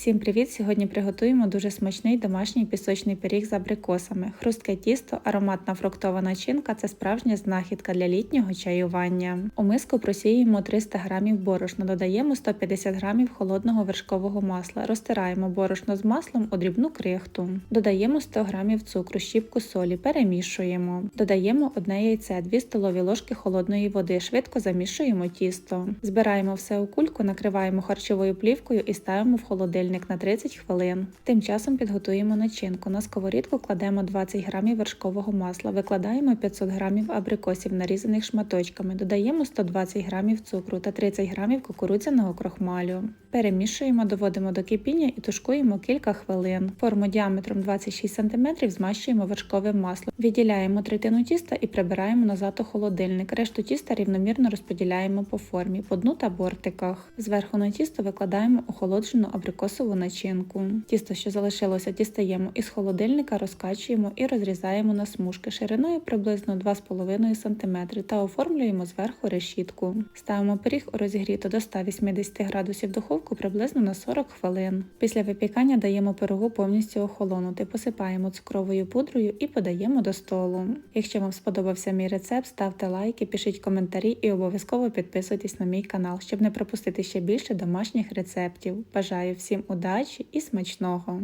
Всім привіт! Сьогодні приготуємо дуже смачний домашній пісочний пиріг з абрикосами. Хрустке тісто, ароматна фруктова начинка це справжня знахідка для літнього чаювання. У миску просіюємо 300 г борошна, додаємо 150 г холодного вершкового масла, розтираємо борошно з маслом у дрібну крихту, додаємо 100 г цукру, щіпку солі, перемішуємо, додаємо одне яйце, 2 столові ложки холодної води, швидко замішуємо тісто. Збираємо все у кульку, накриваємо харчовою плівкою і ставимо в холодильник на 30 хвилин. Тим часом підготуємо начинку. На сковорідку кладемо 20 г вершкового масла, викладаємо 500 г абрикосів, нарізаних шматочками, додаємо 120 г цукру та 30 г кукурудзяного крохмалю. Перемішуємо, доводимо до кипіння і тушкуємо кілька хвилин. Форму діаметром 26 см змащуємо вершковим маслом. Відділяємо третину тіста і прибираємо назад у холодильник. Решту тіста рівномірно розподіляємо по формі, по дну та бортиках. Зверху на тісто викладаємо охолоджену абрикосову начинку. Тісто, що залишилося, дістаємо із холодильника, розкачуємо і розрізаємо на смужки шириною приблизно 2,5 см та оформлюємо зверху решітку. Ставимо пиріг у розігріту до 180 градусів духовку приблизно на 40 хвилин. Після випікання даємо пирогу повністю охолонути, посипаємо цукровою пудрою і подаємо до столу. Якщо вам сподобався мій рецепт, ставте лайки, пишіть коментарі і обов'язково підписуйтесь на мій канал, щоб не пропустити ще більше домашніх рецептів. Бажаю всім удачі і смачного!